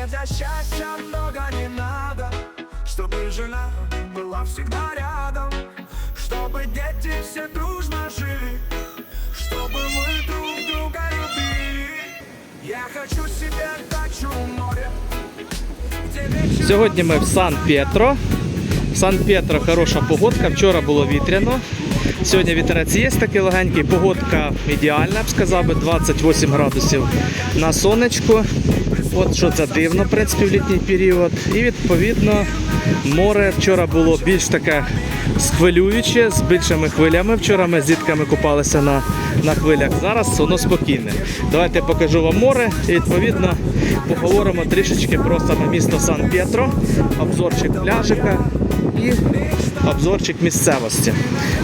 Мне для счастья много не надо Чтобы жена была всегда рядом Чтобы дети все дружно жили Чтобы мы друг друга любили Я хочу себе дачу у моря Где вечером Сьогодні ми в Сан-Пєтро. В Сан-Пєтро хороша погодка. Вчора було вітряно. Сьогодні вітерець є такий легенький. Погодка ідеальна, я б сказав би, 28 градусів на сонечку. От що це дивно, в принципі, в літній період. І відповідно море вчора було більш таке схвилююче, з більшими хвилями. Вчора ми з дітками купалися на, на хвилях. Зараз воно спокійне. Давайте я покажу вам море і відповідно поговоримо трішечки про саме місто Сан-Пєтро, обзорчик пляжика і обзорчик місцевості.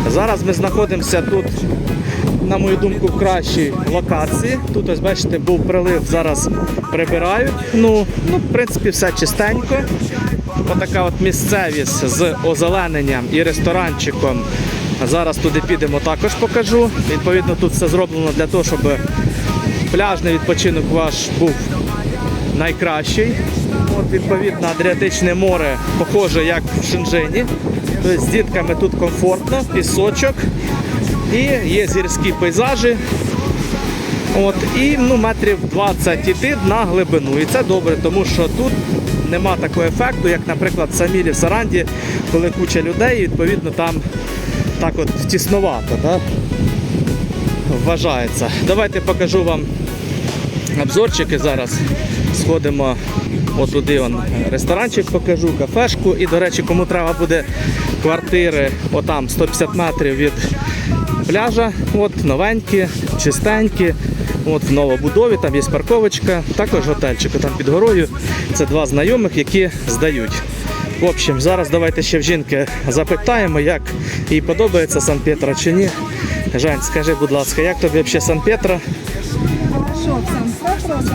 Зараз ми знаходимося тут, на мою думку, в кращій локації. Тут, ось бачите, був прилив, зараз прибирають. Ну, ну в принципі, все чистенько. Отака от місцевість з озелененням і ресторанчиком. Зараз туди підемо, також покажу. Відповідно, тут все зроблено для того, щоб пляжний відпочинок ваш був найкращий. От, відповідно, Адріатичне море похоже як в Шенжені. Тобто з дітками тут комфортно, пісочок і є гірські пейзажі. От, і ну, метрів 20 іти на глибину. І це добре, тому що тут нема такого ефекту, як, наприклад, в Самілі в Саранді, коли куча людей, відповідно там так от тісновато да? вважається. Давайте покажу вам обзорчики зараз. Сходимо отуди он, ресторанчик покажу, кафешку. І, до речі, кому треба буде квартири, отам 150 метрів від пляжа. От новенькі, чистенькі. От в новобудові, там є парковочка, також готельчик там під горою. Це два знайомих, які здають. В общем, зараз давайте ще в жінки запитаємо, як їй подобається Сан-Петро чи ні. Жань, скажи, будь ласка, як тобі взагалі Сан-Петро? Хорошо, Оксан, сразу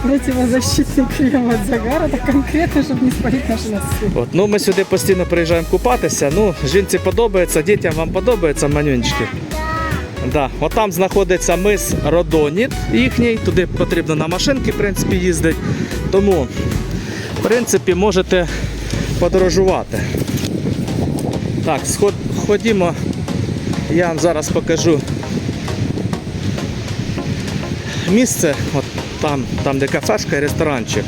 наносим противозащитный крем от загара, так конкретно, чтобы не спалить наши носы. От, ну ми сюди постійно приїжджаємо купатися. Ну, жінці подобається, дітям вам подобається манюнчики. Да. От там знаходиться мис Родоніт їхній, туди потрібно на машинки в принципі, їздити. Тому, в принципі, можете подорожувати. Так, сход, ходімо, я вам зараз покажу місце, от там, там, де кафешка і ресторанчик.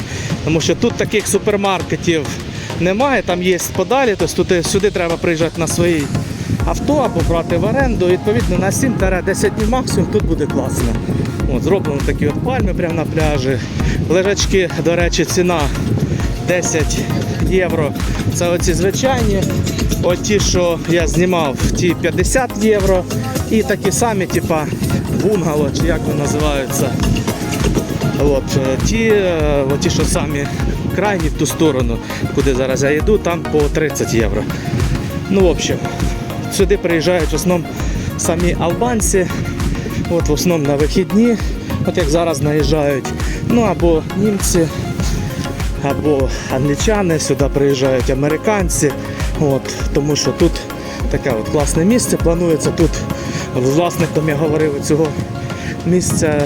Тому що тут таких супермаркетів немає, там є подалі, тобто туди, сюди треба приїжджати на своїй авто або брати в оренду. Відповідно, на 7-10 днів максимум тут буде класно. От, зроблено такі от пальми прямо на пляжі. Лежачки, до речі, ціна 10 євро. Це оці звичайні. От ті, що я знімав, ті 50 євро. І такі самі, типа бунгало, чи як вони називаються. От, е, ті, е, от ті, що самі крайні в ту сторону, куди зараз я йду, там по 30 євро. Ну, в общем, сюди приїжджають в основному самі албанці, от, в основному на вихідні, от як зараз наїжджають, ну або німці, або англічани, сюди приїжджають американці, от, тому що тут таке от класне місце. Планується тут з власником я говорив цього місця,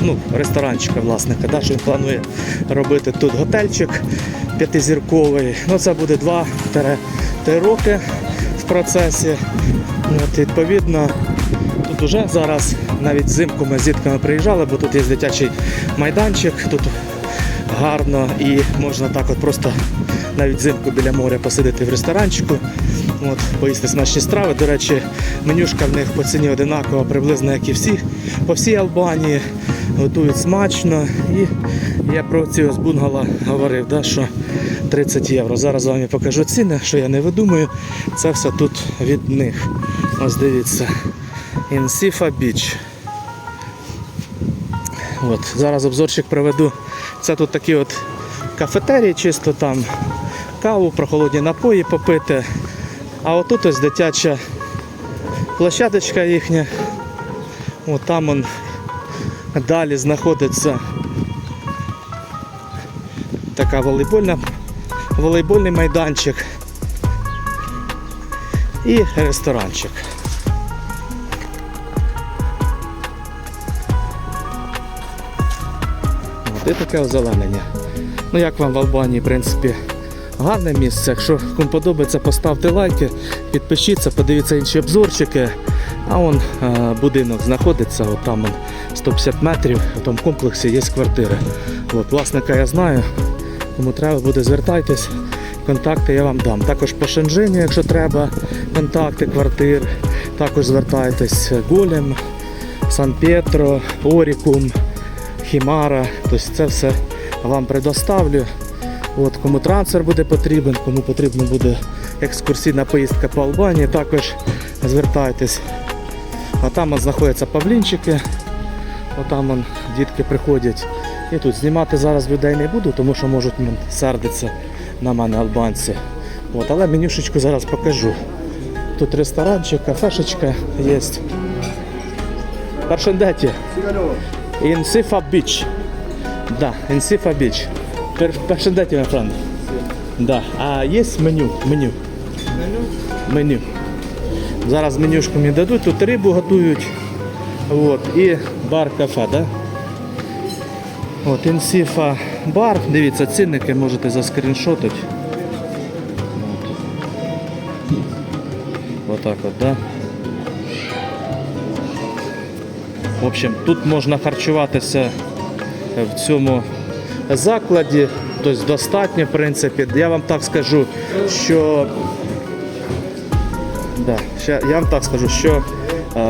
ну, ресторанчика власника, да, що він планує робити тут готельчик п'ятизірковий. Ну, це буде 2-3 роки в процесі. От, відповідно, тут уже зараз навіть взимку ми з дітками приїжджали, бо тут є дитячий майданчик, тут гарно і можна так от просто навіть взимку біля моря посидіти в ресторанчику, от, поїсти смачні страви. До речі, менюшка в них по ціні одинакова, приблизно як і всі, по всій Албанії. Готують смачно. І я про ці ось бунгало говорив, да, що 30 євро. Зараз вам я покажу ціни, що я не видумую. Це все тут від них. Ось дивіться. Інсіфа Біч. От, зараз обзорчик проведу. Це тут такі от кафетерії, чисто там каву, прохолодні напої попити. А отут ось дитяча площадочка їхня. От там он далі знаходиться така волейбольна, волейбольний майданчик і ресторанчик. От, і таке озеленення. Ну як вам в Албанії, в принципі, гарне місце. Якщо кому подобається, поставте лайки, підпишіться, подивіться інші обзорчики. А он е, будинок знаходиться, от там 150 метрів, в тому комплексі є квартири. От, власника я знаю, кому треба буде, звертайтесь. Контакти я вам дам. Також по Шенжині, якщо треба, контакти квартир. Також звертайтесь Голем, Сан-Пєтро, Орікум, Хімара. Тобто це все вам предоставлю. От, кому трансфер буде потрібен, кому потрібна буде екскурсійна поїздка по Албанії, також звертайтесь. А там знаходяться павлінчики. Отам он дітки приходять. І тут знімати зараз людей не буду, тому що можуть сердитися на мене албанці. От, але менюшечку зараз покажу. Тут ресторанчик, кафешечка є. Першендеті. Sifa Beach. Да, in Sifa Beach. Per, першендеті, my. Да. А є меню? Меню. Меню. Зараз менюшку мені дадуть, тут рибу готують. От, і бар-кафе, да? От, інсіфа бар, дивіться, цінники можете заскріншотити. От. Отак от, да? В общем, тут можна харчуватися в цьому закладі, тобто достатньо, в принципі. Я вам так скажу, що Да. Я вам так скажу, що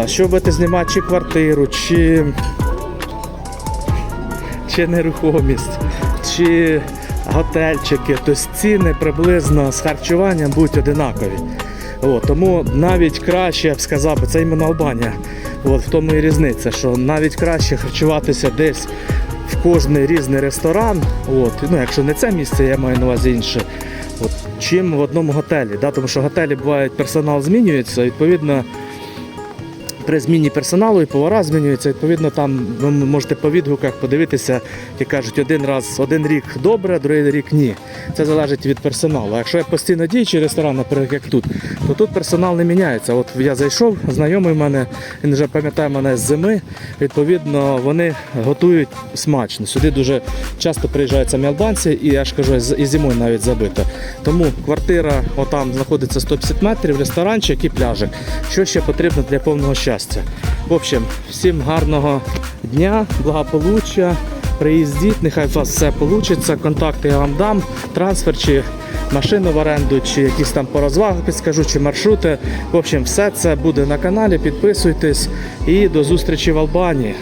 що будете знімати чи квартиру, чи, чи нерухомість, чи готельчики, то ціни приблизно з харчуванням будуть одинакові. От, тому навіть краще, я б сказав, це іменно Албанія. От, в тому і різниця, що навіть краще харчуватися десь в кожний різний ресторан, от, ну, якщо не це місце, я маю на увазі інше, от, чим в одному готелі. Да? Тому що готелі бувають, персонал змінюється, відповідно. При зміні персоналу і повара змінюються. Відповідно, там ви можете по відгуках подивитися, які кажуть, один раз один рік добре, другий рік ні. Це залежить від персоналу. А якщо я постійно діючий ресторан, наприклад, як тут, то тут персонал не міняється. От я зайшов, знайомий в мене, він вже пам'ятає мене з зими. Відповідно, вони готують смачно. Сюди дуже часто приїжджають самі албанці, і я ж кажу, і зимою навіть забита. Тому квартира, отам знаходиться 150 метрів, ресторанчик і пляжик. Що ще потрібно для повного щастя? В общем, всім гарного дня, благополуччя. Приїздіть, нехай у вас все вийде. Контакти я вам дам, трансфер чи машину в оренду, чи якісь там по розвагах підскажу, чи маршрути. В общем, все це буде на каналі. Підписуйтесь і до зустрічі в Албанії.